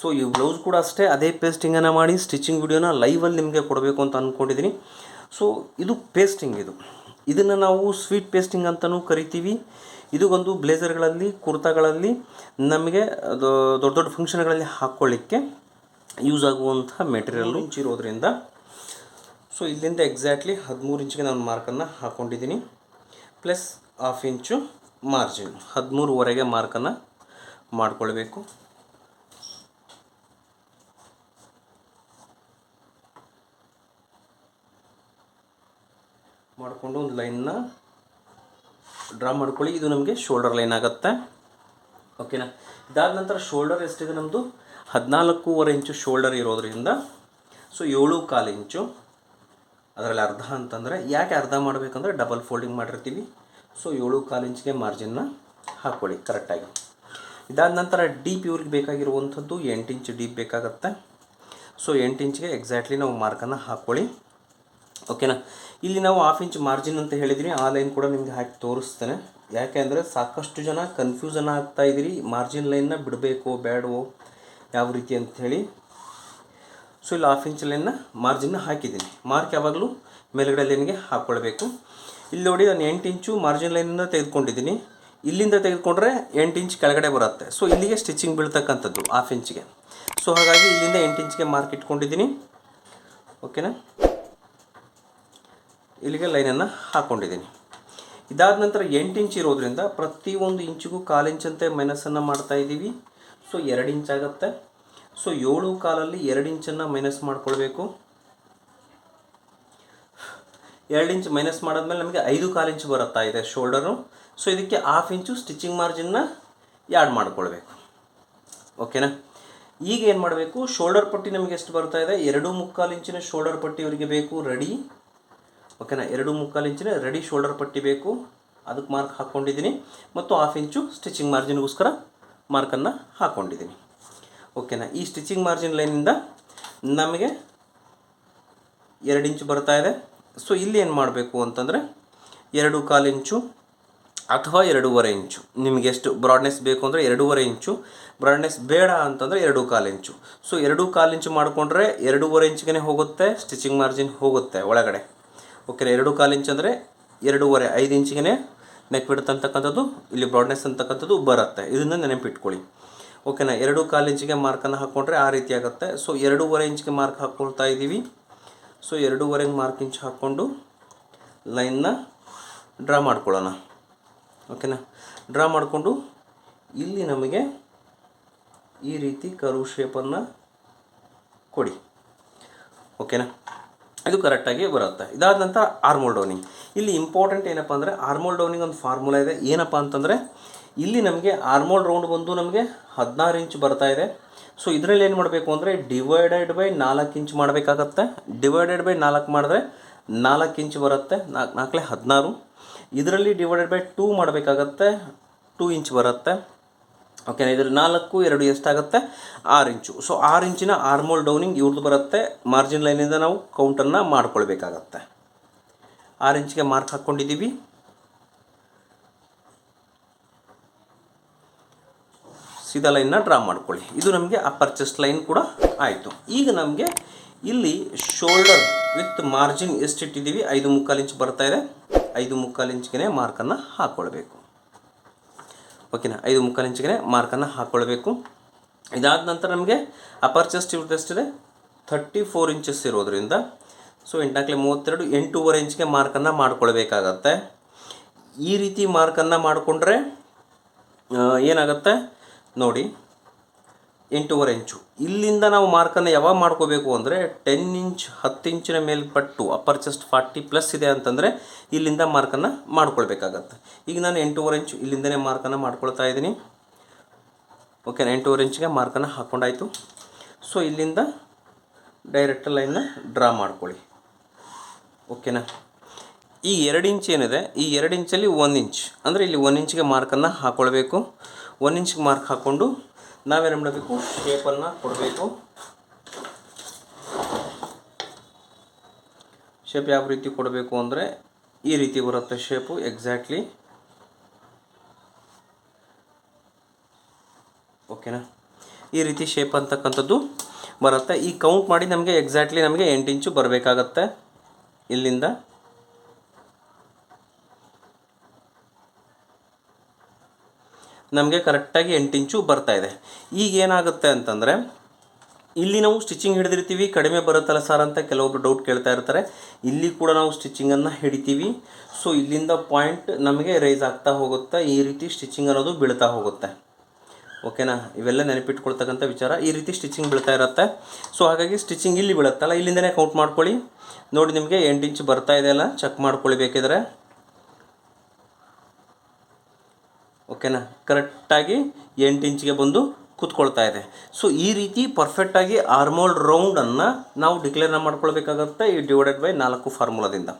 So ಈ blouse ಕೂಡ ಅಷ್ಟೇ, ಅದೇ ಪೇಸ್ಟಿಂಗನ್ನು ಮಾಡಿ ಸ್ಟಿಚಿಂಗ್ ವಿಡಿಯೋನ ಲೈವಲ್ಲಿ ನಿಮಗೆ ಕೊಡಬೇಕು ಅಂತ ಅಂದ್ಕೊಂಡಿದ್ದೀನಿ ಸೊ ಇದು ಪೇಸ್ಟಿಂಗ್ ಇದು. ಇದನ್ನು ನಾವು ಸ್ವೀಟ್ ಪೇಸ್ಟಿಂಗ್ ಅಂತಲೂ ಕರಿತೀವಿ. ಇದು ಒಂದು ಬ್ಲೇಸರ್ಗಳಲ್ಲಿ ಕುರ್ತಾಗಳಲ್ಲಿ ನಮಗೆ ದೊಡ್ಡ ದೊಡ್ಡ ಫಂಕ್ಷನ್ಗಳಲ್ಲಿ ಹಾಕ್ಕೊಳ್ಳಿಕ್ಕೆ ಯೂಸ್ ಆಗುವಂಥ ಇಂಚ್ ಇರೋದ್ರಿಂದ. ಸೊ ಇಲ್ಲಿಂದ ಎಕ್ಸಾಕ್ಟ್ಲಿ ಹದಿಮೂರು ಇಂಚಿಗೆ ನಾನು ಮಾರ್ಕನ್ನು ಹಾಕ್ಕೊಂಡಿದ್ದೀನಿ ಪ್ಲಸ್ ಹಾಫ್ ಇಂಚು ಮಾರ್ಜಿನ್ ಹದಿಮೂರುವರೆಗೆ ಮಾರ್ಕನ್ನು ಮಾಡ್ಕೊಳ್ಬೇಕು. ಮಾಡಿಕೊಂಡು ಒಂದು ಲೈನ್ನ ಡ್ರಾ ಮಾಡ್ಕೊಳ್ಳಿ. ಇದು ನಮಗೆ ಶೋಲ್ಡರ್ ಲೈನ್ ಆಗುತ್ತೆ. ಓಕೆನಾ ಇದಾದ ನಂತರ ಶೋಲ್ಡರ್ ಎಷ್ಟಿದೆ ನಮ್ಮದು ಹದಿನಾಲ್ಕೂವರೆ ಇಂಚು ಶೋಲ್ಡರ್ ಇರೋದ್ರಿಂದ ಸೊ ಏಳು ಕಾಲು ಇಂಚು ಅದರಲ್ಲಿ ಅರ್ಧ ಅಂತಂದರೆ, ಯಾಕೆ ಅರ್ಧ ಮಾಡಬೇಕಂದ್ರೆ ಡಬಲ್ ಫೋಲ್ಡಿಂಗ್ ಮಾಡಿರ್ತೀವಿ. ಸೊ ಏಳು ಕಾಲು ಇಂಚಿಗೆ ಮಾರ್ಜಿನ್ನ ಹಾಕ್ಕೊಳ್ಳಿ ಕರೆಕ್ಟಾಗಿ ಇದಾದ ನಂತರ ಡೀಪ್ ಇವ್ರಿಗೆ ಬೇಕಾಗಿರುವಂಥದ್ದು ಎಂಟು ಇಂಚು ಡೀಪ್ ಬೇಕಾಗತ್ತೆ. ಸೊ ಎಂಟು ಇಂಚಿಗೆ ಎಕ್ಸಾಕ್ಟ್ಲಿ ನಾವು ಮಾರ್ಕನ್ನು ಹಾಕ್ಕೊಳ್ಳಿ. ಓಕೆನಾ? ಇಲ್ಲಿ ನಾವು ಹಾಫ್ ಇಂಚ್ ಮಾರ್ಜಿನ್ ಅಂತ ಹೇಳಿದ್ರಿ, ಆ ಲೈನ್ ಕೂಡ ನಿಮಗೆ ಹಾಕಿ ತೋರಿಸ್ತೇನೆ. ಯಾಕೆ ಅಂದರೆ ಸಾಕಷ್ಟು ಜನ ಕನ್ಫ್ಯೂಷನ್ ಆಗ್ತಾ ಇದ್ದೀರಿ ಮಾರ್ಜಿನ್ ಲೈನ್ನ ಬಿಡಬೇಕೋ ಬೇಡವೋ ಯಾವ ರೀತಿ ಅಂತ ಹೇಳಿ. ಸೊ ಇಲ್ಲಿ ಹಾಫ್ ಇಂಚ್ ಲೈನ್ನ ಮಾರ್ಜಿನ್ನ ಹಾಕಿದ್ದೀನಿ. ಮಾರ್ಕ್ ಯಾವಾಗಲೂ ಮೇಲ್ಗಡೆ ಲೈನ್ಗೆ ಹಾಕ್ಕೊಳ್ಬೇಕು ಇಲ್ಲಿ ನೋಡಿ, ನಾನು ಎಂಟು ಇಂಚು ಮಾರ್ಜಿನ್ ಲೈನಿಂದ ತೆಗೆದುಕೊಂಡಿದ್ದೀನಿ. ಇಲ್ಲಿಂದ ತೆಗೆದುಕೊಂಡ್ರೆ ಎಂಟು ಇಂಚ್ ಕೆಳಗಡೆ ಬರುತ್ತೆ. ಸೊ ಇಲ್ಲಿಗೆ ಸ್ಟಿಚಿಂಗ್ ಬೀಳ್ತಕ್ಕಂಥದ್ದು ಹಾಫ್ ಇಂಚ್ಗೆ ಸೊ ಹಾಗಾಗಿ ಇಲ್ಲಿಂದ ಎಂಟು ಇಂಚ್ಗೆ ಮಾರ್ಕ್ ಇಟ್ಕೊಂಡಿದ್ದೀನಿ. ಓಕೆನಾ? ಇಲ್ಲಿಗೆ ಲೈನನ್ನು ಹಾಕ್ಕೊಂಡಿದ್ದೀನಿ ಇದಾದ ನಂತರ ಎಂಟು ಇಂಚ್ ಇರೋದ್ರಿಂದ ಪ್ರತಿಯೊಂದು ಇಂಚಿಗೂ ಕಾಲು ಇಂಚಂತೆ ಮೈನಸನ್ನು ಮಾಡ್ತಾ ಇದ್ದೀವಿ. ಸೊ ಎರಡು ಇಂಚ್ ಆಗುತ್ತೆ. ಸೊ ಏಳು ಕಾಲಲ್ಲಿ ಎರಡು ಇಂಚನ್ನು ಮೈನಸ್ ಮಾಡ್ಕೊಳ್ಬೇಕು. ಎರಡು ಇಂಚ್ ಮೈನಸ್ ಮಾಡಿದ್ಮೇಲೆ ನಮಗೆ ಐದು ಕಾಲು ಇಂಚ್ ಬರುತ್ತಾ ಇದೆ ಶೋಲ್ಡರು ಸೊ ಇದಕ್ಕೆ ಹಾಫ್ ಇಂಚು ಸ್ಟಿಚಿಂಗ್ ಮಾರ್ಜಿನ್ನ ಆ್ಯಡ್ ಮಾಡ್ಕೊಳ್ಬೇಕು. ಓಕೆನಾ ಈಗ ಏನು ಮಾಡಬೇಕು? ಶೋಲ್ಡರ್ ಪಟ್ಟಿ ನಮಗೆ ಎಷ್ಟು ಬರ್ತಾ ಇದೆ? ಎರಡು ಮುಕ್ಕಾಲು ಇಂಚಿನ ಶೋಲ್ಡರ್ ಪಟ್ಟಿ ಅವರಿಗೆ ಬೇಕು ರೆಡಿ ಓಕೆನಾ ಎರಡು ಮುಕ್ಕಾಲು ಇಂಚಿನ ರೆಡಿ ಶೋಲ್ಡರ್ ಪಟ್ಟಿ ಬೇಕು. ಅದಕ್ಕೆ ಮಾರ್ಕ್ ಹಾಕ್ಕೊಂಡಿದ್ದೀನಿ ಮತ್ತು ಹಾಫ್ ಇಂಚು ಸ್ಟಿಚಿಂಗ್ ಮಾರ್ಜಿನ್ಗೋಸ್ಕರ ಮಾರ್ಕನ್ನು ಹಾಕ್ಕೊಂಡಿದ್ದೀನಿ ಓಕೆನಾ ಈ ಸ್ಟಿಚಿಂಗ್ ಮಾರ್ಜಿನ್ ಲೈನಿಂದ ನಮಗೆ ಎರಡು ಇಂಚು ಬರ್ತಾ ಇದೆ. ಸೊ ಇಲ್ಲಿ ಏನು ಮಾಡಬೇಕು ಅಂತಂದರೆ ಎರಡು ಕಾಲು ಇಂಚು ಅಥವಾ ಎರಡೂವರೆ ಇಂಚು. ನಿಮಗೆ ಎಷ್ಟು ಬ್ರಾಡ್ನೆಸ್ ಬೇಕು ಅಂದರೆ ಎರಡೂವರೆ ಇಂಚು. ಬ್ರಾಡ್ನೆಸ್ ಬೇಡ ಅಂತಂದರೆ ಎರಡು ಕಾಲು ಇಂಚು. ಸೊ ಎರಡು ಕಾಲು ಇಂಚು ಮಾಡಿಕೊಂಡ್ರೆ ಎರಡೂವರೆ ಇಂಚಿಗೆ ಹೋಗುತ್ತೆ ಸ್ಟಿಚಿಂಗ್ ಮಾರ್ಜಿನ್ ಹೋಗುತ್ತೆ ಒಳಗಡೆ. ಓಕೆ ಎರಡು ಕಾಲು ಇಂಚ್ ಅಂದರೆ ಎರಡೂವರೆ, ಐದು ಇಂಚಿಗೆ ನೆಕ್ ಬಿಡುತ್ತೆ ಅಂತಕ್ಕಂಥದ್ದು, ಇಲ್ಲಿ ಬ್ರಾಡ್ನೆಸ್ ಅಂತಕ್ಕಂಥದ್ದು ಬರುತ್ತೆ. ಇದನ್ನು ನೆನಪಿಟ್ಕೊಳ್ಳಿ. ಓಕೆನಾ, ಎರಡು ಕಾಲು ಇಂಚಿಗೆ ಮಾರ್ಕನ್ನು ಹಾಕ್ಕೊಂಡ್ರೆ ಆ ರೀತಿ ಆಗುತ್ತೆ. ಸೊ ಎರಡೂವರೆ ಇಂಚಿಗೆ ಮಾರ್ಕ್ ಹಾಕ್ಕೊಳ್ತಾ ಇದ್ದೀವಿ. ಸೊ ಎರಡೂವರೆಗೆ ಮಾರ್ಕ್ ಇಂಚ್ ಹಾಕ್ಕೊಂಡು ಲೈನ್ನ ಡ್ರಾ ಮಾಡ್ಕೊಳ್ಳೋಣ. ಓಕೆನಾ ಡ್ರಾ ಮಾಡಿಕೊಂಡು ಇಲ್ಲಿ ನಮಗೆ ಈ ರೀತಿ ಕರು ಶೇಪನ್ನು ಕೊಡಿ. ಓಕೆನಾ ಇದು ಕರೆಕ್ಟಾಗಿ ಬರುತ್ತೆ. ಇದಾದ ನಂತರ ಆರ್ಮೋಲ್ ಡೌನಿಂಗ್ ಇಲ್ಲಿ ಇಂಪಾರ್ಟೆಂಟ್ ಏನಪ್ಪ ಅಂದರೆ ಆರ್ಮೋಲ್ ಡೌನಿಂಗ್ ಒಂದು ಫಾರ್ಮುಲಾ ಇದೆ. ಏನಪ್ಪ ಅಂತಂದರೆ ಇಲ್ಲಿ ನಮಗೆ ಆರ್ಮೋಲ್ ರೌಂಡ್ ಬಂದು ನಮಗೆ ಹದಿನಾರು ಇಂಚ್ ಬರ್ತಾ ಇದೆ. ಸೊ ಇದರಲ್ಲಿ ಏನು ಮಾಡಬೇಕು ಅಂದರೆ ಡಿವೈಡೆಡ್ ಬೈ ನಾಲ್ಕು ಇಂಚ್ ಮಾಡಬೇಕಾಗತ್ತೆ. ಡಿವೈಡೆಡ್ ಬೈ ನಾಲ್ಕು ಮಾಡಿದ್ರೆ ನಾಲ್ಕು ಇಂಚ್ ಬರುತ್ತೆ. ನಾಲ್ಕು ನಾಲ್ಕಲೆ ಹದಿನಾರು. ಇದರಲ್ಲಿ ಡಿವೈಡೆಡ್ ಬೈ ಟೂ ಮಾಡಬೇಕಾಗತ್ತೆ. ಟೂ ಇಂಚ್ ಬರುತ್ತೆ. ಓಕೆ ಇದ್ರ ನಾಲ್ಕು, ಎರಡು ಎಷ್ಟಾಗುತ್ತೆ? ಆರು ಇಂಚು. ಸೊ ಆರು ಇಂಚಿನ ಆರ್ಮೋಲ್ ಡೌನಿಂಗ್ ಇವ್ರದ್ದು ಬರುತ್ತೆ. ಮಾರ್ಜಿನ್ ಲೈನಿಂದ ನಾವು ಕೌಂಟನ್ನು ಮಾಡ್ಕೊಳ್ಬೇಕಾಗತ್ತೆ. ಆರು ಇಂಚಿಗೆ ಮಾರ್ಕ್ ಹಾಕ್ಕೊಂಡಿದ್ದೀವಿ ಸೀದಾ ಲೈನ್ನ ಡ್ರಾ ಮಾಡ್ಕೊಳ್ಳಿ. ಇದು ನಮಗೆ ಅಪ್ಪರ್ ಚೆಸ್ಟ್ ಲೈನ್ ಕೂಡ ಆಯಿತು. ಈಗ ನಮಗೆ ಇಲ್ಲಿ ಶೋಲ್ಡರ್ ವಿತ್ ಮಾರ್ಜಿನ್ ಎಷ್ಟಿಟ್ಟಿದ್ದೀವಿ ಐದು ಮುಕ್ಕಾಲು ಇಂಚ್ ಬರ್ತಾ ಇದೆ. ಐದು ಮುಕ್ಕಾಲು ಇಂಚ್ಗೆ ಮಾರ್ಕನ್ನು ಹಾಕ್ಕೊಳ್ಬೇಕು ಓಕೆನಾ? ಐದು ಮುಕ್ಕಾಲು ಇಂಚಿಗೆ ಮಾರ್ಕನ್ನು ಹಾಕ್ಕೊಳ್ಬೇಕು ಇದಾದ ನಂತರ ನಮಗೆ ಅಪರ್ ಚೆಸ್ಟ್ ಇವ್ರದ್ದು ಎಷ್ಟಿದೆ ಥರ್ಟಿ ಫೋರ್ ಇಂಚಸ್ ಇರೋದ್ರಿಂದ ಸೊ ಎಂಟಾಕ್ಲೆ ಮೂವತ್ತೆರಡು, ಎಂಟೂವರೆ ಇಂಚಿಗೆ ಮಾರ್ಕನ್ನು ಮಾಡ್ಕೊಳ್ಬೇಕಾಗತ್ತೆ. ಈ ರೀತಿ ಮಾರ್ಕನ್ನು ಮಾಡಿಕೊಂಡ್ರೆ ಏನಾಗುತ್ತೆ? ನೋಡಿ ಎಂಟೂವರೆ ಇಂಚು. ಇಲ್ಲಿಂದ ನಾವು ಮಾರ್ಕನ್ನು ಯಾವಾಗ ಮಾಡ್ಕೋಬೇಕು ಅಂದರೆ ಟೆನ್ ಇಂಚ್ ಹತ್ತು ಇಂಚಿನ ಮೇಲ್ಪಟ್ಟು ಅಪ್ಪರ್ ಚೆಸ್ಟ್ ಫಾರ್ಟಿ ಪ್ಲಸ್ ಇದೆ ಅಂತಂದರೆ ಇಲ್ಲಿಂದ ಮಾರ್ಕನ್ನು ಮಾಡ್ಕೊಳ್ಬೇಕಾಗತ್ತೆ. ಈಗ ನಾನು ಎಂಟೂವರೆ ಇಂಚು ಇಲ್ಲಿಂದನೇ ಮಾರ್ಕನ್ನು ಮಾಡ್ಕೊಳ್ತಾ ಇದ್ದೀನಿ. ಓಕೆನಾ ಎಂಟೂವರೆ ಇಂಚಿಗೆ ಮಾರ್ಕನ್ನು ಹಾಕ್ಕೊಂಡಾಯಿತು ಸೊ ಇಲ್ಲಿಂದ ಡೈರೆಕ್ಟ್ ಲೈನ್ನ ಡ್ರಾ ಮಾಡ್ಕೊಳ್ಳಿ. ಓಕೆನಾ ಈ ಎರಡು ಇಂಚ್ ಏನಿದೆ? ಈ ಎರಡು ಇಂಚಲ್ಲಿ ಒಂದು ಇಂಚ್ ಅಂದರೆ ಇಲ್ಲಿ ಒಂದು ಇಂಚಿಗೆ ಮಾರ್ಕನ್ನು ಹಾಕ್ಕೊಳ್ಬೇಕು ಒಂದು ಇಂಚ್ಗೆ ಮಾರ್ಕ್ ಹಾಕ್ಕೊಂಡು ನಾವೇನು ಮಾಡಬೇಕು? ಶೇಪನ್ನು ಕೊಡಬೇಕು. ಶೇಪ್ ಯಾವ ರೀತಿ ಕೊಡಬೇಕು ಅಂದರೆ ಈ ರೀತಿ ಬರುತ್ತೆ ಶೇಪು ಎಕ್ಸಾಕ್ಟ್ಲಿ ಓಕೆನಾ ಈ ರೀತಿ ಶೇಪ್ ಅಂತಕ್ಕಂಥದ್ದು ಬರುತ್ತೆ. ಈ ಕೌಂಟ್ ಮಾಡಿ ನಮಗೆ ಎಕ್ಸಾಕ್ಟ್ಲಿ ನಮಗೆ ಎಂಟು ಇಂಚು ಬರಬೇಕಾಗತ್ತೆ ಇಲ್ಲಿಂದ. ನಮಗೆ ಕರೆಕ್ಟಾಗಿ ಎಂಟು ಇಂಚು ಬರ್ತಾ ಇದೆ. ಈಗ ಏನಾಗುತ್ತೆ ಅಂತಂದರೆ, ಇಲ್ಲಿ ನಾವು ಸ್ಟಿಚಿಂಗ್ ಹಿಡಿದಿರ್ತೀವಿ, ಕಡಿಮೆ ಬರುತ್ತಲ್ಲ ಸರ್ ಅಂತ ಕೆಲವೊಬ್ರು ಡೌಟ್ ಕೇಳ್ತಾ ಇರ್ತಾರೆ. ಇಲ್ಲಿ ಕೂಡ ನಾವು ಸ್ಟಿಚಿಂಗನ್ನು ಹಿಡಿತೀವಿ. ಸೊ ಇಲ್ಲಿಂದ ಪಾಯಿಂಟ್ ನಮಗೆ ರೈಸ್ ಆಗ್ತಾ ಹೋಗುತ್ತೆ. ಈ ರೀತಿ ಸ್ಟಿಚಿಂಗ್ ಅನ್ನೋದು ಬೀಳ್ತಾ ಹೋಗುತ್ತೆ. ಓಕೆನಾ ಇವೆಲ್ಲ ನೆನಪಿಟ್ಕೊಳ್ತಕ್ಕಂಥ ವಿಚಾರ. ಈ ರೀತಿ ಸ್ಟಿಚಿಂಗ್ ಬೀಳ್ತಾ ಇರುತ್ತೆ. ಸೊ ಹಾಗಾಗಿ ಸ್ಟಿಚಿಂಗ್ ಇಲ್ಲಿ ಬೀಳುತ್ತಲ್ಲ. ಇಲ್ಲಿಂದನೇ ಕೌಂಟ್ ಮಾಡ್ಕೊಳ್ಳಿ. ನೋಡಿ ನಿಮಗೆ ಎಂಟು ಇಂಚ್ ಬರ್ತಾ ಇದೆ ಅಲ್ಲ. ಚೆಕ್ ಮಾಡ್ಕೊಳ್ಳಿ ಬೇಕಿದ್ರೆ. ಓಕೆನಾ? ಕರೆಕ್ಟಾಗಿ ಎಂಟು ಇಂಚಿಗೆ ಬಂದು ಕೂತ್ಕೊಳ್ತಾ ಇದೆ. ಸೊ ಈ ರೀತಿ ಪರ್ಫೆಕ್ಟಾಗಿ ಆರ್ಮೋಲ್ ರೌಂಡನ್ನು ನಾವು ಡಿಕ್ಲೇರ್ನ ಮಾಡ್ಕೊಳ್ಬೇಕಾಗತ್ತೆ. ಈ ಡಿವೈಡೆಡ್ ಬೈ ನಾಲ್ಕು ಫಾರ್ಮುಲಾದಿಂದ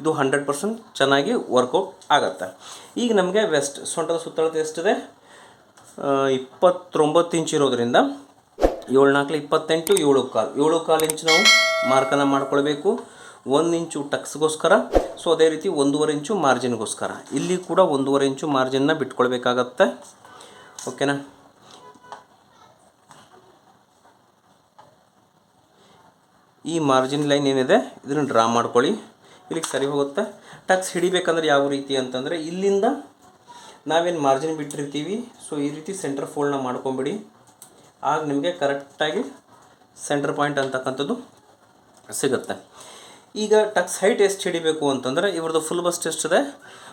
ಇದು ಹಂಡ್ರೆಡ್ ಪರ್ಸೆಂಟ್ ಚೆನ್ನಾಗಿ ವರ್ಕೌಟ್ ಆಗುತ್ತೆ. ಈಗ ನಮಗೆ ವೆಸ್ಟ್ ಸೊಂಟದ ಸುತ್ತಳತೆ ಎಷ್ಟಿದೆ? ಇಪ್ಪತ್ತೊಂಬತ್ತು ಇಂಚ್ ಇರೋದ್ರಿಂದ ಏಳು ನಾಲ್ಕು, ಇಪ್ಪತ್ತೆಂಟು, ಏಳು ಕಾಲು. ಏಳು ಕಾಲು ಇಂಚ್ ನಾವು ಮಾರ್ಕನ್ನು ಮಾಡ್ಕೊಳ್ಬೇಕು. ಒಂದು ಇಂಚು ಟಕ್ಸ್ಗೋಸ್ಕರ ಸೊ ಅದೇ ರೀತಿ ಒಂದೂವರೆ ಇಂಚು ಮಾರ್ಜಿನ್ಗೋಸ್ಕರ. ಇಲ್ಲಿ ಕೂಡ ಒಂದೂವರೆ ಇಂಚು ಮಾರ್ಜಿನ್ನ ಬಿಟ್ಕೊಳ್ಬೇಕಾಗತ್ತೆ. ಓಕೆನಾ ಈ ಮಾರ್ಜಿನ್ ಲೈನ್ ಏನಿದೆ? ಇದನ್ನು ಡ್ರಾ ಮಾಡ್ಕೊಳ್ಳಿ. ಇಲ್ಲಿಗೆ ಸರಿ ಹೋಗುತ್ತೆ. ಟಕ್ಸ್ ಹಿಡಿಬೇಕಂದ್ರೆ ಯಾವ ರೀತಿ ಅಂತಂದರೆ, ಇಲ್ಲಿಂದ ನಾವೇನು ಮಾರ್ಜಿನ್ ಬಿಟ್ಟಿರ್ತೀವಿ ಸೊ ಈ ರೀತಿ ಸೆಂಟರ್ ಫೋಲ್ಡ್ನ ಮಾಡ್ಕೊಂಬಿಡಿ. ಆಗ ನಿಮಗೆ ಕರೆಕ್ಟಾಗಿ ಸೆಂಟರ್ ಪಾಯಿಂಟ್ ಅಂತಕ್ಕಂಥದ್ದು ಸಿಗುತ್ತೆ. ಈಗ ಟಕ್ಸ್ ಹೈಟ್ ಎಷ್ಟು ಹಿಡಿಬೇಕು ಅಂತಂದರೆ ಇವ್ರದ್ದು ಫುಲ್ ಬಸ್ಟ್ ಎಷ್ಟಿದೆ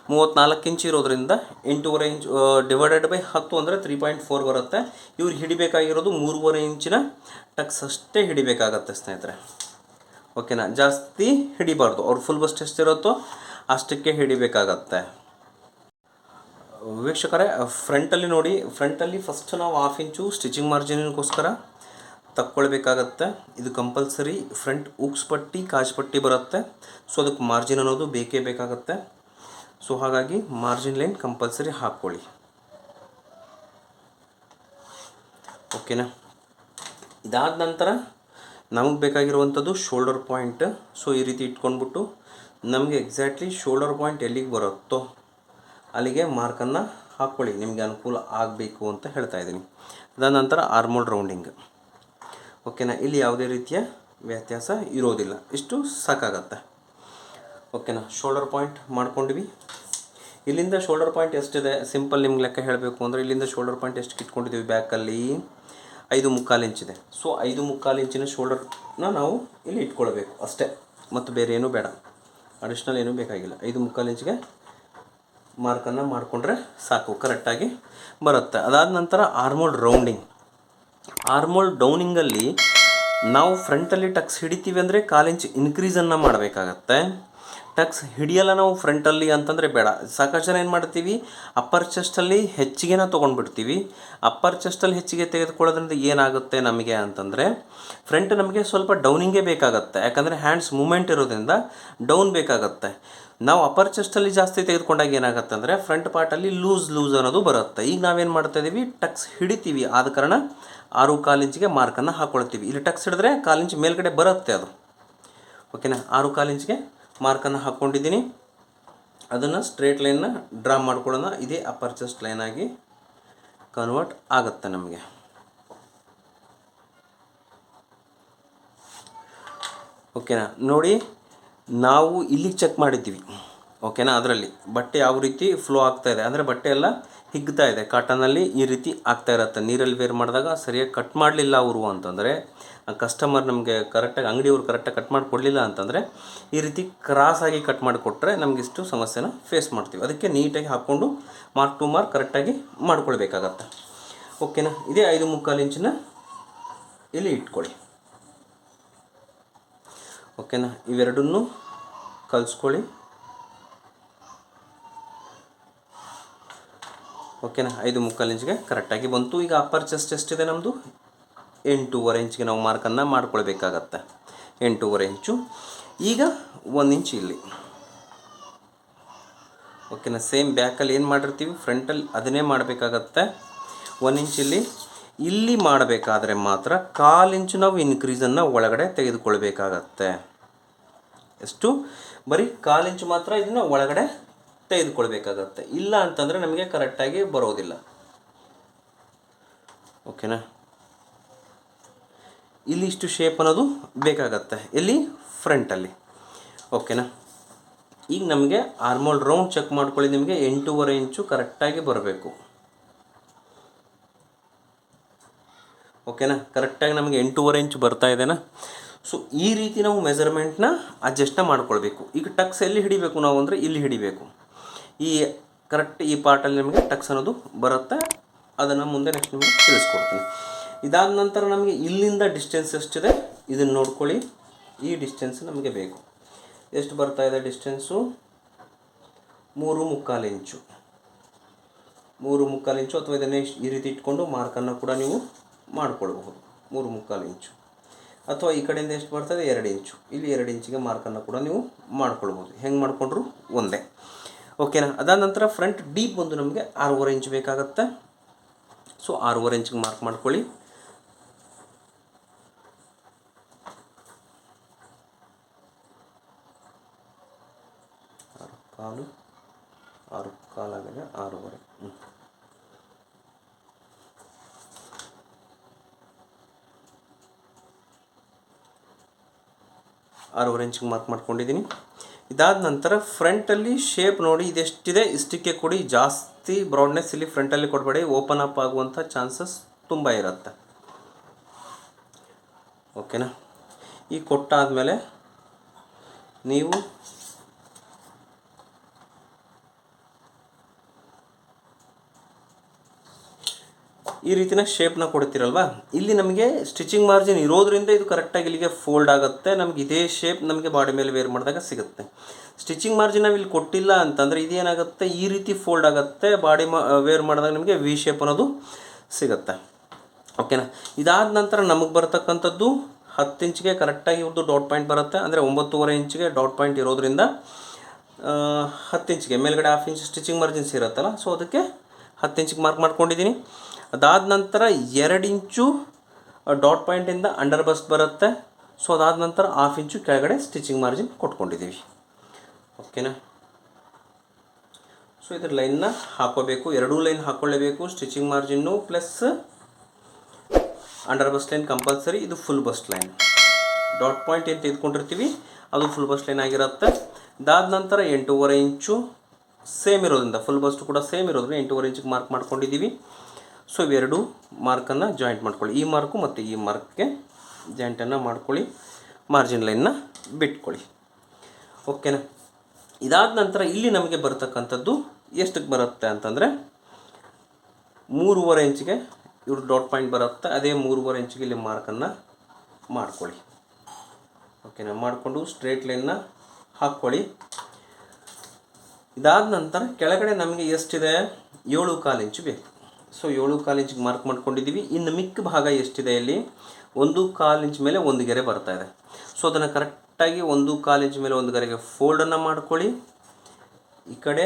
ಮೂವತ್ತ್ನಾಲ್ಕು ಇಂಚ್ ಇರೋದ್ರಿಂದ ಎಂಟೂವರೆ ಇಂಚ್ ಡಿವೈಡೆಡ್ ಬೈ ಹತ್ತು ಅಂದರೆ ತ್ರೀ ಪಾಯಿಂಟ್ ಫೋರ್ ಬರುತ್ತೆ. ಇವ್ರು ಹಿಡಿಬೇಕಾಗಿರೋದು ಮೂರುವರೆ ಇಂಚಿನ ಟಕ್ಸ್ ಅಷ್ಟೇ ಹಿಡಿಬೇಕಾಗತ್ತೆ ಸ್ನೇಹಿತರೆ. ಓಕೆನಾ ಜಾಸ್ತಿ ಹಿಡಿಬಾರ್ದು. ಅವ್ರು ಫುಲ್ ಬಸ್ಟ್ ಎಷ್ಟಿರುತ್ತೋ ಅಷ್ಟಕ್ಕೆ ಹಿಡಿಬೇಕಾಗತ್ತೆ. ವೀಕ್ಷಕರೇ ಫ್ರಂಟಲ್ಲಿ ನೋಡಿ ಫ್ರಂಟಲ್ಲಿ ಫಸ್ಟ್ ನಾವು ಹಾಫ್ ಇಂಚು ಸ್ಟಿಚಿಂಗ್ ಮಾರ್ಜಿನಿಗೋಸ್ಕರ ತಕ್ಕೊಳ್ಬೇಕಾಗತ್ತೆ. ಇದು ಕಂಪಲ್ಸರಿ ಫ್ರಂಟ್ ಉಕ್ಸ್ ಪಟ್ಟಿ ಕಾಜ್ ಪಟ್ಟಿ ಬರುತ್ತೆ. ಸೊ ಅದಕ್ಕೆ ಮಾರ್ಜಿನ್ ಅನ್ನೋದು ಬೇಕೇ ಬೇಕಾಗತ್ತೆ. ಸೊ ಹಾಗಾಗಿ ಮಾರ್ಜಿನ್ ಲೈನ್ ಕಂಪಲ್ಸರಿ ಹಾಕ್ಕೊಳ್ಳಿ. ಓಕೆನಾ ಇದಾದ ನಂತರ ನಮಗೆ ಬೇಕಾಗಿರುವಂಥದ್ದು ಶೋಲ್ಡರ್ ಪಾಯಿಂಟ್ ಸೊ ಈ ರೀತಿ ಇಟ್ಕೊಂಡ್ಬಿಟ್ಟು ನಮಗೆ ಎಕ್ಸಾಕ್ಟ್ಲಿ ಶೋಲ್ಡರ್ ಪಾಯಿಂಟ್ ಎಲ್ಲಿಗೆ ಬರುತ್ತೋ ಅಲ್ಲಿಗೆ ಮಾರ್ಕನ್ನು ಹಾಕ್ಕೊಳ್ಳಿ. ನಿಮಗೆ ಅನುಕೂಲ ಆಗಬೇಕು ಅಂತ ಹೇಳ್ತಾ ಇದ್ದೀನಿ. ಅದಾದ ನಂತರ ಆರ್ಮೋಲ್ ರೌಂಡಿಂಗ್ ಓಕೆನಾ ಇಲ್ಲಿ ಯಾವುದೇ ರೀತಿಯ ವ್ಯತ್ಯಾಸ ಇರೋದಿಲ್ಲ. ಇಷ್ಟು ಸಾಕಾಗತ್ತೆ. ಓಕೆನಾ ಶೋಲ್ಡರ್ ಪಾಯಿಂಟ್ ಮಾಡ್ಕೊಂಡ್ವಿ. ಇಲ್ಲಿಂದ ಶೋಲ್ಡರ್ ಪಾಯಿಂಟ್ ಎಷ್ಟಿದೆ? ಸಿಂಪಲ್ ನಿಮ್ಗೆ ಲೆಕ್ಕ ಹೇಳಬೇಕು ಅಂದರೆ ಇಲ್ಲಿಂದ ಶೋಲ್ಡರ್ ಪಾಯಿಂಟ್ ಎಷ್ಟು ಇಟ್ಕೊಂಡಿದ್ದೀವಿ ಬ್ಯಾಕಲ್ಲಿ ಐದು ಮುಕ್ಕಾಲು ಇಂಚಿದೆ ಸೊ ಐದು ಮುಕ್ಕಾಲು ಇಂಚಿನ ಶೋಲ್ಡರ್ನ ನಾವು ಇಲ್ಲಿ ಇಟ್ಕೊಳ್ಬೇಕು ಅಷ್ಟೇ. ಮತ್ತು ಬೇರೆ ಏನೂ ಬೇಡ. ಅಡಿಷ್ನಲ್ ಏನೂ ಬೇಕಾಗಿಲ್ಲ. ಐದು ಮುಕ್ಕಾಲು ಇಂಚಿಗೆ ಮಾರ್ಕನ್ನು ಮಾಡಿಕೊಂಡ್ರೆ ಸಾಕು. ಕರೆಕ್ಟಾಗಿ ಬರುತ್ತೆ. ಅದಾದ ನಂತರ ಆರ್ಮೋಲ್ ರೌಂಡಿಂಗ್ ಆರ್ಮೋಲ್ ಡೌನಿಂಗಲ್ಲಿ ನಾವು ಫ್ರಂಟಲ್ಲಿ ಟಕ್ಸ್ ಹಿಡಿತೀವಿ ಅಂದರೆ ಕಾಲಿಂಚ್ ಇನ್ಕ್ರೀಸನ್ನು ಮಾಡಬೇಕಾಗತ್ತೆ. ಟಕ್ಸ್ ಹಿಡಿಯಲ್ಲ ನಾವು ಫ್ರಂಟಲ್ಲಿ ಅಂತಂದರೆ ಬೇಡ. ಸಾಕಷ್ಟು ಜನ ಏನು ಮಾಡ್ತೀವಿ? ಅಪ್ಪರ್ ಚೆಸ್ಟಲ್ಲಿ ಹೆಚ್ಚಿಗೆನ ತೊಗೊಂಡ್ಬಿಡ್ತೀವಿ. ಅಪ್ಪರ್ ಚೆಸ್ಟಲ್ಲಿ ಹೆಚ್ಚಿಗೆ ತೆಗೆದುಕೊಳ್ಳೋದ್ರಿಂದ ಏನಾಗುತ್ತೆ ನಮಗೆ ಅಂತಂದರೆ ಫ್ರಂಟ್ ನಮಗೆ ಸ್ವಲ್ಪ ಡೌನಿಂಗೇ ಬೇಕಾಗತ್ತೆ. ಯಾಕಂದರೆ ಹ್ಯಾಂಡ್ಸ್ ಮೂಮೆಂಟ್ ಇರೋದ್ರಿಂದ ಡೌನ್ ಬೇಕಾಗತ್ತೆ. ನಾವು ಅಪ್ಪರ್ ಚೆಸ್ಟಲ್ಲಿ ಜಾಸ್ತಿ ತೆಗೆದುಕೊಂಡಾಗ ಏನಾಗುತ್ತೆ ಅಂದರೆ ಫ್ರಂಟ್ ಪಾರ್ಟಲ್ಲಿ ಲೂಸ್ ಲೂಸ್ ಅನ್ನೋದು ಬರುತ್ತೆ. ಈಗ ನಾವೇನು ಮಾಡ್ತಾಯಿದ್ದೀವಿ ಟಕ್ಸ್ ಹಿಡಿತೀವಿ. ಆದ ಕಾರಣ ಆರು ಕಾಲಿಂಚಿಗೆ ಮಾರ್ಕನ್ನು ಹಾಕ್ಕೊಳ್ತೀವಿ ಇಲ್ಲಿ ಟಕ್ಸ್ ಹಿಡಿದ್ರೆ ಕಾಲಿಂಚ್ ಮೇಲ್ಗಡೆ ಬರುತ್ತೆ ಅದು. ಓಕೆನಾ ಆರು ಕಾಲಿಂಚಿಗೆ ಮಾರ್ಕನ್ನು ಹಾಕ್ಕೊಂಡಿದ್ದೀನಿ ಅದನ್ನು ಸ್ಟ್ರೇಟ್ ಲೈನ್ನ ಡ್ರಾ ಮಾಡ್ಕೊಳ್ಳೋಣ. ಇದೇ ಅಪ್ಪರ್ ಚೆಸ್ಟ್ ಲೈನ್ ಆಗಿ ಕನ್ವರ್ಟ್ ಆಗುತ್ತೆ ನಮಗೆ. ಓಕೆನಾ ನೋಡಿ, ನಾವು ಇಲ್ಲಿಗೆ ಚೆಕ್ ಮಾಡಿದ್ದೀವಿ. ಓಕೆನಾ ಅದರಲ್ಲಿ. ಬಟ್ಟೆ ಯಾವ ರೀತಿ ಫ್ಲೋ ಆಗ್ತಾಯಿದೆ ಅಂದರೆ ಬಟ್ಟೆ ಎಲ್ಲ ಹಿಗ್ತಾ ಇದೆ. ಕಾಟನಲ್ಲಿ ಈ ರೀತಿ ಆಗ್ತಾ ಇರುತ್ತೆ. ನೀರಲ್ಲಿ ವೇರ್ ಮಾಡಿದಾಗ ಸರಿಯಾಗಿ ಕಟ್ ಮಾಡಲಿಲ್ಲ ಅವರು ಅಂತಂದರೆ ಕಸ್ಟಮರ್ ನಮಗೆ ಕರೆಕ್ಟಾಗಿ ಅಂಗಡಿಯವರು ಕರೆಕ್ಟಾಗಿ ಕಟ್ ಮಾಡಿ ಕೊಡಲಿಲ್ಲ ಅಂತಂದರೆ, ಈ ರೀತಿ ಕ್ರಾಸಾಗಿ ಕಟ್ ಮಾಡಿಕೊಟ್ರೆ ನಮಗಿಷ್ಟು ಸಮಸ್ಯೆನ ಫೇಸ್ ಮಾಡ್ತೀವಿ. ಅದಕ್ಕೆ ನೀಟಾಗಿ ಹಾಕ್ಕೊಂಡು ಮಾರ್ಕ್ ಟು ಮಾರ್ಕ್ ಕರೆಕ್ಟಾಗಿ ಮಾಡ್ಕೊಳ್ಬೇಕಾಗತ್ತೆ. ಓಕೆನಾ ಇದೇ ಐದು ಮುಕ್ಕಾಲು ಇಂಚಿನ ಇಲ್ಲಿ ಇಟ್ಕೊಳ್ಳಿ. ಓಕೆನಾ ಇವೆರಡನ್ನೂ ಕಲಿಸ್ಕೊಳ್ಳಿ. ಓಕೆನಾ? ಐದು ಮುಕ್ಕಾಲು ಇಂಚ್ಗೆ ಕರೆಕ್ಟಾಗಿ ಬಂತು. ಈಗ ಅಪ್ಪರ್ ಚೆಸ್ಟ್ ಎಷ್ಟಿದೆ ನಮ್ಮದು ಎಂಟೂವರೆ ಇಂಚ್ಗೆ ನಾವು ಮಾರ್ಕನ್ನು ಮಾಡ್ಕೊಳ್ಬೇಕಾಗತ್ತೆ. ಎಂಟೂವರೆ ಇಂಚು. ಈಗ ಒಂದು ಇಂಚ್ ಇಲ್ಲಿ. ಓಕೆನಾ? ಸೇಮ್ ಬ್ಯಾಕಲ್ಲಿ ಏನು ಮಾಡಿರ್ತೀವಿ? ಫ್ರಂಟಲ್ಲಿ ಅದನ್ನೇ ಮಾಡಬೇಕಾಗತ್ತೆ. ಒಂದು ಇಂಚ್ ಇಲ್ಲಿ. ಇಲ್ಲಿ ಮಾಡಬೇಕಾದ್ರೆ ಮಾತ್ರ ಕಾಲು ಇಂಚು ನಾವು ಇನ್ಕ್ರೀಸನ್ನು ಒಳಗಡೆ ತೆಗೆದುಕೊಳ್ಬೇಕಾಗತ್ತೆ. ಎಷ್ಟು? ಬರೀ ಕಾಲು ಇಂಚು ಮಾತ್ರ ಇದನ್ನು ಒಳಗಡೆ ತೆಗೆದುಕೊಳ್ಬೇಕಾಗತ್ತೆ. ಇಲ್ಲ ಅಂತಂದರೆ ನಮಗೆ ಕರೆಕ್ಟಾಗಿ ಬರೋದಿಲ್ಲ. ಓಕೆನಾ? ಇಲ್ಲಿ ಇಷ್ಟು ಶೇಪ್ ಅನ್ನೋದು ಬೇಕಾಗತ್ತೆ. ಎಲ್ಲಿ ಫ್ರಂಟಲ್ಲಿ ಓಕೆನಾ? ಈಗ ನಮಗೆ ಆರ್ಮೋಲ್ ರೌಂಡ್ ಚೆಕ್ ಮಾಡ್ಕೊಳ್ಳಿ ನಿಮಗೆ ಎಂಟೂವರೆ ಇಂಚು ಕರೆಕ್ಟಾಗಿ ಬರಬೇಕು. ಓಕೆನಾ? ಕರೆಕ್ಟಾಗಿ ನಮಗೆ ಎಂಟೂವರೆ ಇಂಚು ಬರ್ತಾ ಇದೆನಾ? ಸೊ ಈ ರೀತಿ ನಾವು ಮೆಜರ್ಮೆಂಟ್ನ ಅಡ್ಜಸ್ಟ್ನ ಮಾಡ್ಕೊಳ್ಬೇಕು. ಈಗ ಟಕ್ಸ್ ಎಲ್ಲಿ ಹಿಡಿಬೇಕು ನಾವು ಅಂದರೆ ಇಲ್ಲಿ ಹಿಡಿಬೇಕು. ಈ ಕರೆಕ್ಟ್ ಈ ಪಾರ್ಟಲ್ಲಿ ನಿಮಗೆ ಟಕ್ಸ್ ಅನ್ನೋದು ಬರುತ್ತೆ. ಅದನ್ನು ಮುಂದೆ ನೆಕ್ಸ್ಟ್ ನಿಮಗೆ ತಿಳಿಸ್ಕೊಡ್ತೀನಿ. ಇದಾದ ನಂತರ ನಮಗೆ ಇಲ್ಲಿಂದ ಡಿಸ್ಟೆನ್ಸ್ ಎಷ್ಟಿದೆ? ಇದನ್ನು ನೋಡ್ಕೊಳ್ಳಿ. ಈ ಡಿಸ್ಟೆನ್ಸ್ ನಮಗೆ ಬೇಕು. ಎಷ್ಟು ಬರ್ತಾ ಇದೆ ಡಿಸ್ಟೆನ್ಸು ಮೂರು ಮುಕ್ಕಾಲು ಇಂಚು. ಮೂರು ಮುಕ್ಕಾಲು ಇಂಚು ಅಥವಾ ಇದನ್ನೇ ಈ ರೀತಿ ಇಟ್ಕೊಂಡು ಮಾರ್ಕನ್ನು ಕೂಡ ನೀವು ಮಾಡಿಕೊಳ್ಬಹುದು. ಮೂರು ಮುಕ್ಕಾಲು ಇಂಚು. ಅಥವಾ ಈ ಕಡೆಯಿಂದ ಎಷ್ಟು ಬರ್ತದೆ ಎರಡು ಇಂಚು. ಇಲ್ಲಿ ಎರಡು ಇಂಚಿಗೆ ಮಾರ್ಕನ್ನು ಕೂಡ ನೀವು ಮಾಡ್ಕೊಳ್ಬೋದು ಹೆಂಗೆ ಮಾಡಿಕೊಂಡ್ರು? ಒಂದೇ. ಓಕೆನಾ ಅದಾದ ನಂತರ ಫ್ರಂಟ್ ಡೀಪ್ ಒಂದು ನಮಗೆ ಆರೂವರೆ ಇಂಚ್ ಬೇಕಾಗುತ್ತೆ. ಸೊ ಆರೂವರೆ ಇಂಚಿಗೆ ಮಾರ್ಕ್ ಮಾಡ್ಕೊಳ್ಳಿ. ಆರು ಕಾಲು, ಆರು ಕಾಲಾಗಿದೆ ಆರೂವರೆ. ಆರೂವರೆ ಇಂಚಿಗೆ ಮಾರ್ಕ್ ಮಾಡ್ಕೊಂಡಿದ್ದೀನಿ. ಇದಾದ ನಂತರ ಫ್ರಂಟಲ್ಲಿ ಶೇಪ್ ನೋಡಿ ಇದೆಷ್ಟಿದೆ, ಇಷ್ಟಕ್ಕೆ ಕೊಡಿ. ಜಾಸ್ತಿ ಬ್ರಾಡ್ನೆಸ್ ಇಲ್ಲಿ ಫ್ರಂಟಲ್ಲಿ ಕೊಡಬೇಡಿ. ಓಪನ್ ಅಪ್ ಆಗುವಂಥ ಚಾನ್ಸಸ್ ತುಂಬ ಇರುತ್ತೆ. ಓಕೆನಾ ಈ ಕೊಟ್ಟಾದಮೇಲೆ ನೀವು ಈ ರೀತಿನ ಶೇಪ್ನ ಕೊಡ್ತಿರಲ್ವಾ? ಇಲ್ಲಿ ನಮಗೆ ಸ್ಟಿಚಿಂಗ್ ಮಾರ್ಜಿನ್ ಇರೋದ್ರಿಂದ ಇದು ಕರೆಕ್ಟಾಗಿ ಇಲ್ಲಿಗೆ ಫೋಲ್ಡ್ ಆಗುತ್ತೆ. ನಮ್ಗೆ ಇದೇ ಶೇಪ್ ನಮಗೆ ಬಾಡಿ ಮೇಲೆ ವೇರ್ ಮಾಡಿದಾಗ ಸಿಗುತ್ತೆ. ಸ್ಟಿಚಿಂಗ್ ಮಾರ್ಜಿನ್ ನಾವು ಇಲ್ಲಿ ಕೊಟ್ಟಿಲ್ಲ ಅಂತಂದರೆ ಇದೇನಾಗುತ್ತೆ? ಈ ರೀತಿ ಫೋಲ್ಡ್ ಆಗುತ್ತೆ. ಬಾಡಿ ಮಾ ವೇರ್ ಮಾಡಿದಾಗ ನಮಗೆ ವಿ ಶೇಪ್ ಅನ್ನೋದು ಸಿಗುತ್ತೆ. ಓಕೆನಾ ಇದಾದ ನಂತರ ನಮಗೆ ಬರ್ತಕ್ಕಂಥದ್ದು ಹತ್ತು ಇಂಚಿಗೆ ಕರೆಕ್ಟಾಗಿ ಇವ್ರದ್ದು ಡಾಟ್ ಪಾಯಿಂಟ್ ಬರುತ್ತೆ. ಅಂದರೆ ಒಂಬತ್ತೂವರೆ ಇಂಚಿಗೆ ಡಾಟ್ ಪಾಯಿಂಟ್ ಇರೋದ್ರಿಂದ ಹತ್ತು ಇಂಚಿಗೆ. ಮೇಲ್ಗಡೆ ಹಾಫ್ ಇಂಚ್ ಸ್ಟಿಚಿಂಗ್ ಮಾರ್ಜಿನ್ಸ್ ಇರುತ್ತಲ್ಲ? ಸೊ ಅದಕ್ಕೆ ಹತ್ತು ಇಂಚಿಗೆ ಮಾರ್ಕ್ ಮಾಡ್ಕೊಂಡಿದ್ದೀನಿ ಅದಾದ ನಂತರ ಎರಡು ಇಂಚು ಡಾಟ್ ಪಾಯಿಂಟಿಂದ ಅಂಡರ್ ಬಸ್ಟ್ ಬರುತ್ತೆ. ಸೊ ಅದಾದ ನಂತರ ಹಾಫ್ ಇಂಚು ಕೆಳಗಡೆ ಸ್ಟಿಚಿಂಗ್ ಮಾರ್ಜಿನ್ ಕೊಟ್ಕೊಂಡಿದ್ದೀವಿ. ಓಕೆನಾ ಸೊ ಇದ್ರ ಲೈನ್ನ ಹಾಕೋಬೇಕು. ಎರಡೂ ಲೈನ್ ಹಾಕ್ಕೊಳ್ಳೇಬೇಕು stitching margin plus under bust line compulsory ಇದು full bust line dot point ಏನು ತೆಗೆದುಕೊಂಡಿರ್ತೀವಿ? ಅದು ಫುಲ್ ಬಸ್ಟ್ ಲೈನ್ ಆಗಿರುತ್ತೆ. ಅದಾದ ನಂತರ ಎಂಟೂವರೆ ಇಂಚು ಸೇಮ್ ಇರೋದ್ರಿಂದ ಫುಲ್ ಬಸ್ಟ್ ಕೂಡ ಸೇಮ್ ಇರೋದ್ರಿಂದ ಎಂಟೂವರೆ ಇಂಚಿಗೆ ಮಾರ್ಕ್ ಮಾಡ್ಕೊಂಡಿದ್ದೀವಿ. ಸೊ ಇವೆರಡು ಮಾರ್ಕನ್ನು ಜಾಯಿಂಟ್ ಮಾಡ್ಕೊಳ್ಳಿ. ಈ ಮಾರ್ಕು ಮತ್ತು ಈ ಮಾರ್ಕ್ಗೆ ಜಾಯಿಂಟನ್ನು ಮಾಡ್ಕೊಳ್ಳಿ. ಮಾರ್ಜಿನ್ ಲೈನ್ನ ಬಿಟ್ಕೊಳ್ಳಿ. ಓಕೆನಾ ಇದಾದ ನಂತರ ಇಲ್ಲಿ ನಮಗೆ ಬರ್ತಕ್ಕಂಥದ್ದು ಎಷ್ಟಕ್ಕೆ ಬರುತ್ತೆ ಅಂತಂದರೆ, ಮೂರುವರೆ ಇಂಚಿಗೆ ಇವರು ಡಾಟ್ ಪಾಯಿಂಟ್ ಬರುತ್ತೆ. ಅದೇ ಮೂರುವರೆ ಇಂಚಿಗೆ ಇಲ್ಲಿ ಮಾರ್ಕನ್ನು ಮಾಡ್ಕೊಳ್ಳಿ. ಓಕೆನಾ ಮಾಡಿಕೊಂಡು ಸ್ಟ್ರೇಟ್ ಲೈನ್ನ ಹಾಕ್ಕೊಳ್ಳಿ. ಇದಾದ ನಂತರ ಕೆಳಗಡೆ ನಮಗೆ ಎಷ್ಟಿದೆ? ಏಳು ಕಾಲು ಇಂಚು ಬೇಕು. ಸೊ ಏಳು ಕಾಲಿಂಚಿಗೆ ಮಾರ್ಕ್ ಮಾಡ್ಕೊಂಡಿದ್ದೀವಿ. ಇನ್ನು ಮಿಕ್ಕ ಭಾಗ ಎಷ್ಟಿದೆ ಇಲ್ಲಿ? ಒಂದು ಕಾಲು ಇಂಚ್ ಮೇಲೆ ಒಂದು ಗೆರೆ ಬರ್ತಾ ಇದೆ. ಸೊ ಅದನ್ನು ಕರೆಕ್ಟಾಗಿ ಒಂದು ಕಾಲು ಇಂಚ್ ಮೇಲೆ ಒಂದು ಗೆರೆಗೆ ಫೋಲ್ಡನ್ನು ಮಾಡ್ಕೊಳ್ಳಿ. ಈ ಕಡೆ,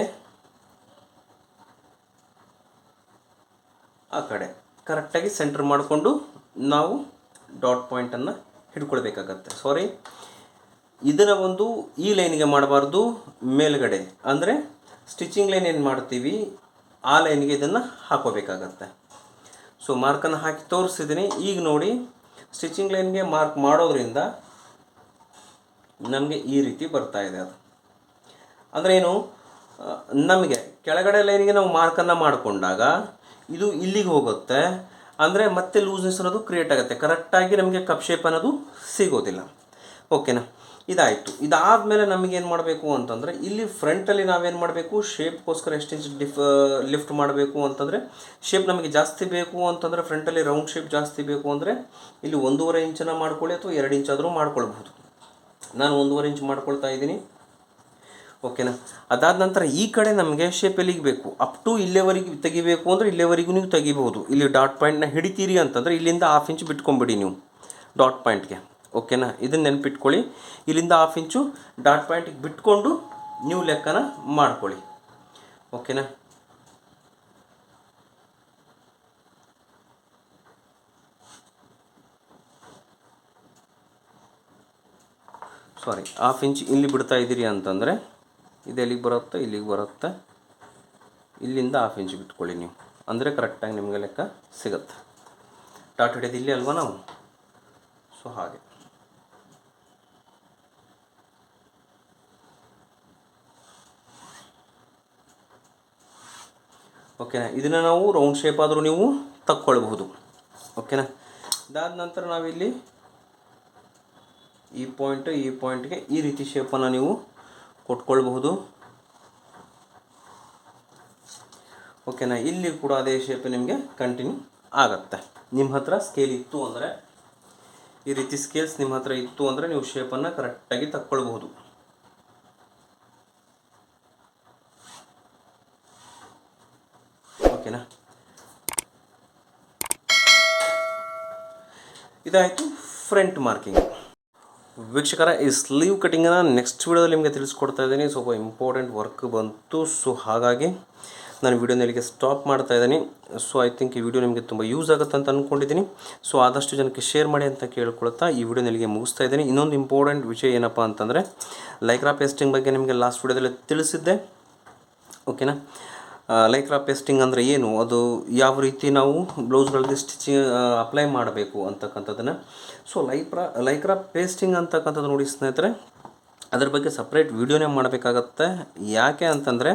ಆ ಕಡೆ. ಕರೆಕ್ಟಾಗಿ ಸೆಂಟರ್ ಮಾಡಿಕೊಂಡು ನಾವು ಡಾಟ್ ಪಾಯಿಂಟನ್ನು ಹಿಡ್ಕೊಳ್ಬೇಕಾಗತ್ತೆ. ಸಾರಿ ಇದನ್ನು ಒಂದು ಈ ಲೈನಿಗೆ ಮಾಡಬಾರ್ದು. ಮೇಲ್ಗಡೆ. ಅಂದರೆ ಸ್ಟಿಚಿಂಗ್ ಲೈನ್ ಏನು ಮಾಡ್ತೀವಿ? ಆ ಲೈನ್ಗೆ ಇದನ್ನು ಹಾಕೋಬೇಕಾಗತ್ತೆ. ಸೊ ಮಾರ್ಕನ್ನು ಹಾಕಿ ತೋರಿಸಿದ್ದೀನಿ ಈಗ ನೋಡಿ ಸ್ಟಿಚಿಂಗ್ ಲೈನ್ಗೆ ಮಾರ್ಕ್ ಮಾಡೋದ್ರಿಂದ ನಮಗೆ ಈ ರೀತಿ ಬರ್ತಾ ಇದೆ ಅದು. ಅಂದರೆ ಏನು ನಮಗೆ ಕೆಳಗಡೆ ಲೈನಿಗೆ ನಾವು ಮಾರ್ಕನ್ನು ಮಾಡಿಕೊಂಡಾಗ ಇದು ಇಲ್ಲಿಗೆ ಹೋಗುತ್ತೆ. ಅಂದರೆ ಮತ್ತೆ ಲೂಸ್ನೆಸ್ ಅನ್ನೋದು ಕ್ರಿಯೇಟ್ ಆಗುತ್ತೆ. ಕರೆಕ್ಟಾಗಿ ನಮಗೆ ಕಪ್ ಶೇಪ್ ಅನ್ನೋದು ಸಿಗೋದಿಲ್ಲ. ಓಕೆನಾ ಇದಾಯಿತು. ಇದಾದಮೇಲೆ ನಮಗೇನು ಮಾಡಬೇಕು ಅಂತಂದರೆ, ಇಲ್ಲಿ ಫ್ರಂಟಲ್ಲಿ ನಾವೇನು ಮಾಡಬೇಕು? ಶೇಪ್ಗೋಸ್ಕರ ಎಷ್ಟು ಇಂಚ್ ಡಿಫ್ ಲಿಫ್ಟ್ ಮಾಡಬೇಕು ಅಂತಂದರೆ ಶೇಪ್ ನಮಗೆ ಜಾಸ್ತಿ ಬೇಕು ಅಂತಂದರೆ ಫ್ರಂಟಲ್ಲಿ ರೌಂಡ್ ಶೇಪ್ ಜಾಸ್ತಿ ಬೇಕು ಅಂದರೆ, ಇಲ್ಲಿ ಒಂದೂವರೆ ಇಂಚನ್ನು ಮಾಡ್ಕೊಳ್ಳಿ ಅಥವಾ ಎರಡು ಇಂಚಾದರೂ ಮಾಡ್ಕೊಳ್ಬಹುದು. ನಾನು ಒಂದೂವರೆ ಇಂಚ್ ಮಾಡ್ಕೊಳ್ತಾ ಇದ್ದೀನಿ. ಓಕೆನಾ ಅದಾದ ನಂತರ ಈ ಕಡೆ ನಮಗೆ ಶೇಪ್ ಎಲ್ಲಿಗೆ ಬೇಕು? ಅಪ್ ಟು ಇಲ್ಲೇವರೆಗೆ ತೆಗಿಬೇಕು ಅಂದರೆ ಇಲ್ಲೇವರೆಗೂ ನೀವು ತೆಗಿಬಹುದು. ಇಲ್ಲಿ ಡಾಟ್ ಪಾಯಿಂಟ್ನ ಹಿಡಿತೀರಿ ಅಂತಂದರೆ ಇಲ್ಲಿಂದ ಹಾಫ್ ಇಂಚ್ ಬಿಟ್ಕೊಂಬಿಡಿ ನೀವು. ಡಾಟ್ ಪಾಯಿಂಟ್ಗೆ ಓಕೆನಾ? ಇದನ್ನು ನೆನಪಿಟ್ಕೊಳ್ಳಿ. ಇಲ್ಲಿಂದ ಹಾಫ್ ಇಂಚು ಡಾಟ್ ಪಾಯಿಂಟಿಗೆ ಬಿಟ್ಕೊಂಡು ನೀವು ಲೆಕ್ಕನ ಮಾಡ್ಕೊಳ್ಳಿ. ಓಕೆನಾ? ಸಾರಿ ಹಾಫ್ ಇಂಚ್ ಇಲ್ಲಿ ಬಿಡ್ತಾ ಇದ್ದೀರಿ ಅಂತಂದರೆ ಇದು ಎಲ್ಲಿಗೆ ಬರುತ್ತೆ? ಇಲ್ಲಿಗೆ ಬರುತ್ತೆ. ಇಲ್ಲಿಂದ ಹಾಫ್ ಇಂಚ್ ಬಿಟ್ಕೊಳ್ಳಿ ನೀವು. ಅಂದರೆ ಕರೆಕ್ಟಾಗಿ ನಿಮಗೆ ಲೆಕ್ಕ ಸಿಗುತ್ತೆ. ಡಾಟ್ ಹಿಡಿಯೋದು ಇಲ್ಲಿ ಅಲ್ವಾ ನಾವು? ಸೊ ಹಾಗೆ. ಓಕೆನಾ ಇದನ್ನು ನಾವು ರೌಂಡ್ ಶೇಪ್ ಆದರೂ ನೀವು ತಕ್ಕೊಳ್ಬಹುದು. ಓಕೆನಾ ಇದಾದ ನಂತರ ನಾವಿಲ್ಲಿ ಈ ಪಾಯಿಂಟ್ ಈ ಪಾಯಿಂಟ್ಗೆ ಈ ರೀತಿ ಶೇಪನ್ನು ನೀವು ಕೊಟ್ಕೊಳ್ಬಹುದು. ಓಕೆನಾ ಇಲ್ಲಿ ಕೂಡ ಅದೇ ಶೇಪ್ ನಿಮಗೆ ಕಂಟಿನ್ಯೂ ಆಗುತ್ತೆ. ನಿಮ್ಮ ಹತ್ರ ಸ್ಕೇಲ್ ಇತ್ತು ಅಂದರೆ ಈ ರೀತಿ ಸ್ಕೇಲ್ಸ್ ನಿಮ್ಮ ಹತ್ರ ಇತ್ತು ಅಂದರೆ ನೀವು ಶೇಪನ್ನು ಕರೆಕ್ಟಾಗಿ ತಕ್ಕೊಳ್ಬಹುದು ಓಕೆನಾ ಇದಾಯಿತು ಫ್ರಂಟ್ ಮಾರ್ಕಿಂಗ್ ವೀಕ್ಷಕರ, ಈ ಸ್ಲೀವ್ ಕಟಿಂಗನ್ನು ನೆಕ್ಸ್ಟ್ ವಿಡಿಯೋದಲ್ಲಿ ನಿಮಗೆ ತಿಳಿಸ್ಕೊಡ್ತಾ ಇದ್ದೀನಿ. ಸ್ವಲ್ಪ ಇಂಪಾರ್ಟೆಂಟ್ ವರ್ಕ್ ಬಂತು. ಸೊ ಹಾಗಾಗಿ ನಾನು ವಿಡಿಯೋನ ಇಲ್ಲಿಗೆ ಸ್ಟಾಪ್ ಮಾಡ್ತಾ ಇದ್ದೀನಿ. ಸೊ ಐ ಥಿಂಕ್ ಈ ವಿಡಿಯೋ ನಿಮಗೆ ತುಂಬ ಯೂಸ್ ಆಗುತ್ತೆ ಅಂತ ಅಂದ್ಕೊಂಡಿದ್ದೀನಿ ಸೊ ಆದಷ್ಟು ಜನಕ್ಕೆ ಶೇರ್ ಮಾಡಿ ಅಂತ ಕೇಳ್ಕೊಳ್ತಾ ಈ ವಿಡಿಯೋನಲ್ಲಿಗೆ ಮುಗಿಸ್ತಾ ಇದ್ದೀನಿ. ಇನ್ನೊಂದು ಇಂಪಾರ್ಟೆಂಟ್ ವಿಷಯ ಏನಪ್ಪ ಅಂತಂದರೆ ಲೈಕ್ರಾ ಪೇಸ್ಟಿಂಗ್ ಬಗ್ಗೆ ನಿಮಗೆ ಲಾಸ್ಟ್ ವಿಡಿಯೋದಲ್ಲಿ ತಿಳಿಸಿದ್ದೆ. ಓಕೆನಾ ಲೈಕ್ರಾ ಪೇಸ್ಟಿಂಗ್ ಅಂದರೆ ಏನು? ಅದು ಯಾವ ರೀತಿ ನಾವು ಬ್ಲೌಸ್ಗಳಲ್ಲಿ ಸ್ಟಿಚಿಂಗ್ ಅಪ್ಲೈ ಮಾಡಬೇಕು ಅಂತಕ್ಕಂಥದ್ದನ್ನು. ಸೊ ಲೈಕ್ರಾ ಲೈಕ್ರಾ ಪೇಸ್ಟಿಂಗ್ ಅಂತಕ್ಕಂಥದ್ದು ನೋಡಿ ಸ್ನೇಹಿತರೆ, ಅದ್ರ ಬಗ್ಗೆ ಸಪ್ರೇಟ್ ವಿಡಿಯೋನೇ ಮಾಡಬೇಕಾಗತ್ತೆ. ಯಾಕೆ ಅಂತಂದರೆ,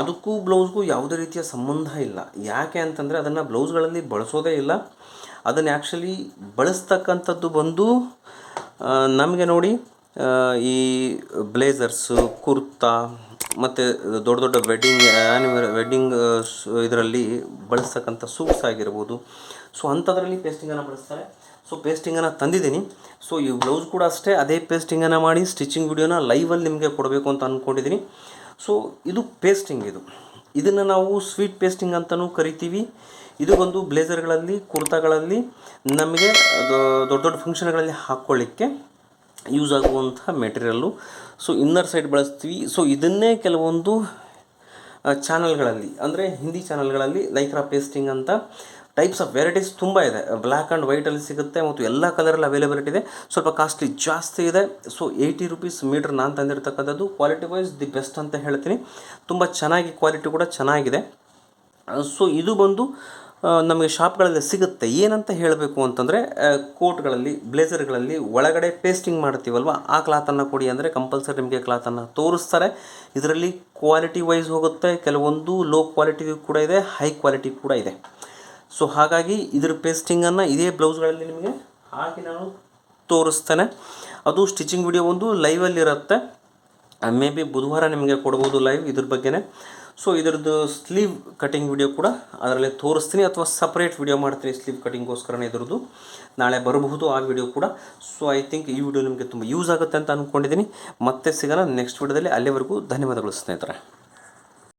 ಅದಕ್ಕೂ ಬ್ಲೌಸ್ಗೂ ಯಾವುದೇ ರೀತಿಯ ಸಂಬಂಧ ಇಲ್ಲ. ಯಾಕೆ ಅಂತಂದರೆ, ಅದನ್ನು ಬ್ಲೌಸ್ಗಳಲ್ಲಿ ಬಳಸೋದೇ ಇಲ್ಲ. ಅದನ್ನು ಆ್ಯಕ್ಚುಲಿ ಬಳಸ್ತಕ್ಕಂಥದ್ದು ಬಂದು ನಮಗೆ ನೋಡಿ ಈ ಬ್ಲೇಸರ್ಸು ಕುರ್ತಾ ಮತ್ತು ದೊಡ್ಡ ದೊಡ್ಡ ವೆಡ್ಡಿಂಗ್ ಆ್ಯನಿವರ್ ವೆಡ್ಡಿಂಗ್ ಇದರಲ್ಲಿ ಬಳಸ್ತಕ್ಕಂಥ ಸೂಟ್ಸ್ ಆಗಿರ್ಬೋದು. ಸೊ ಅಂಥದ್ರಲ್ಲಿ ಪೇಸ್ಟಿಂಗನ್ನು ಬಳಸ್ತಾರೆ. ಸೊ ಪೇಸ್ಟಿಂಗನ್ನು ತಂದಿದ್ದೀನಿ. ಸೊ ಈ ಬ್ಲೌಸ್ ಕೂಡ ಅಷ್ಟೇ, ಅದೇ ಪೇಸ್ಟಿಂಗನ್ನು ಮಾಡಿ ಸ್ಟಿಚಿಂಗ್ ವಿಡಿಯೋನ ಲೈವಲ್ಲಿ ನಿಮಗೆ ಕೊಡಬೇಕು ಅಂತ ಅಂದ್ಕೊಂಡಿದ್ದೀನಿ ಸೊ ಇದು ಪೇಸ್ಟಿಂಗ್ ಇದು. ಇದನ್ನು ನಾವು ಸ್ವೀಟ್ ಪೇಸ್ಟಿಂಗ್ ಅಂತಲೂ ಕರಿತೀವಿ. ಇದು ಬಂದು ಬ್ಲೇಸರ್ಗಳಲ್ಲಿ ಕುರ್ತಾಗಳಲ್ಲಿ ನಮಗೆ ದೊಡ್ಡ ದೊಡ್ಡ ಫಂಕ್ಷನ್ಗಳಲ್ಲಿ ಹಾಕ್ಕೊಳ್ಳಿಕ್ಕೆ ಯೂಸ್ ಆಗುವಂಥ ಮೆಟೀರಿಯಲ್ಲು ಸೊ ಇನ್ನರ್ ಸೈಡ್ ಬಳಸ್ತೀವಿ. ಸೊ ಇದನ್ನೇ ಕೆಲವೊಂದು ಚಾನಲ್ಗಳಲ್ಲಿ ಅಂದರೆ ಹಿಂದಿ ಚಾನಲ್ಗಳಲ್ಲಿ ಲೈಕ್ರಾ ಪೇಸ್ಟಿಂಗ್ ಅಂತ ಟೈಪ್ಸ್ ಆಫ್ ವೆರೈಟೀಸ್ ತುಂಬ ಇದೆ. ಬ್ಲ್ಯಾಕ್ ಆ್ಯಂಡ್ ವೈಟಲ್ಲಿ ಸಿಗುತ್ತೆ ಮತ್ತು ಎಲ್ಲ ಕಲರಲ್ಲಿ ಅವೈಲೇಬಿಲಿಟಿ ಇದೆ. ಸ್ವಲ್ಪ ಕಾಸ್ಟ್ಲಿ ಜಾಸ್ತಿ ಇದೆ. ಸೊ ಏಯ್ಟಿ ರುಪೀಸ್ ಮೀಟ್ರ್ ನಾನು ತಂದಿರತಕ್ಕಂಥದ್ದು. ಕ್ವಾಲಿಟಿ ವೈಸ್ ದಿ ಬೆಸ್ಟ್ ಅಂತ ಹೇಳ್ತೀನಿ. ತುಂಬ ಚೆನ್ನಾಗಿ ಕ್ವಾಲಿಟಿ ಕೂಡ ಚೆನ್ನಾಗಿದೆ. ಸೊ ಇದು ಬಂದು ನಮಗೆ ಶಾಪ್ಗಳಲ್ಲಿ ಸಿಗುತ್ತೆ. ಏನಂತ ಹೇಳಬೇಕು ಅಂತಂದರೆ ಕೋಟ್ಗಳಲ್ಲಿ ಬ್ಲೇಸರ್ಗಳಲ್ಲಿ ಒಳಗಡೆ ಪೇಸ್ಟಿಂಗ್ ಮಾಡ್ತೀವಲ್ವ? ಆ ಕ್ಲಾತನ್ನು ಕೊಡಿ ಅಂದರೆ ಕಂಪಲ್ಸರಿ ನಿಮಗೆ ಕ್ಲಾತನ್ನು ತೋರಿಸ್ತಾರೆ. ಇದರಲ್ಲಿ ಕ್ವಾಲಿಟಿ ವೈಸ್ ಹೋಗುತ್ತೆ, ಕೆಲವೊಂದು ಲೋ ಕ್ವಾಲಿಟಿ ಕೂಡ ಇದೆ, ಹೈ ಕ್ವಾಲಿಟಿ ಕೂಡ ಇದೆ. ಸೊ, ಹಾಗಾಗಿ ಇದ್ರ ಪೇಸ್ಟಿಂಗನ್ನು ಇದೇ ಬ್ಲೌಸ್ಗಳಲ್ಲಿ ನಿಮಗೆ ಹಾಕಿ ನಾನು ತೋರಿಸ್ತೇನೆ. ಅದು ಸ್ಟಿಚಿಂಗ್ ವಿಡಿಯೋ ಒಂದು ಲೈವಲ್ಲಿರುತ್ತೆ. ಮೇ ಬಿ ಬುಧವಾರ ನಿಮಗೆ ಕೊಡ್ಬೋದು ಲೈವ್ ಇದ್ರ ಬಗ್ಗೆನೇ. ಸೊ ಇದರದ್ದು ಸ್ಲೀವ್ ಕಟಿಂಗ್ ವಿಡಿಯೋ ಕೂಡ ಅದರಲ್ಲಿ ತೋರಿಸ್ತೀನಿ ಅಥವಾ ಸಪ್ರೇಟ್ ವಿಡಿಯೋ ಮಾಡ್ತೀನಿ ಸ್ಲೀವ್ ಕಟಿಂಗ್ಗೋಸ್ಕರನೇ ಇದರದ್ದು. ನಾಳೆ ಬರಬಹುದು ಆ ವಿಡಿಯೋ ಕೂಡ. ಸೊ ಐ ಥಿಂಕ್ ಈ ವಿಡಿಯೋ ನಿಮಗೆ ತುಂಬ ಯೂಸ್ ಆಗುತ್ತೆ ಅಂತ ಅಂದ್ಕೊಂಡಿದ್ದೀನಿ ಮತ್ತೆ ಸಿಗೋಣ ನೆಕ್ಸ್ಟ್ ವಿಡಿಯೋದಲ್ಲಿ ಅಲ್ಲಿವರೆಗೂ ಧನ್ಯವಾದಗಳು ಸ್ನೇಹಿತರೆ.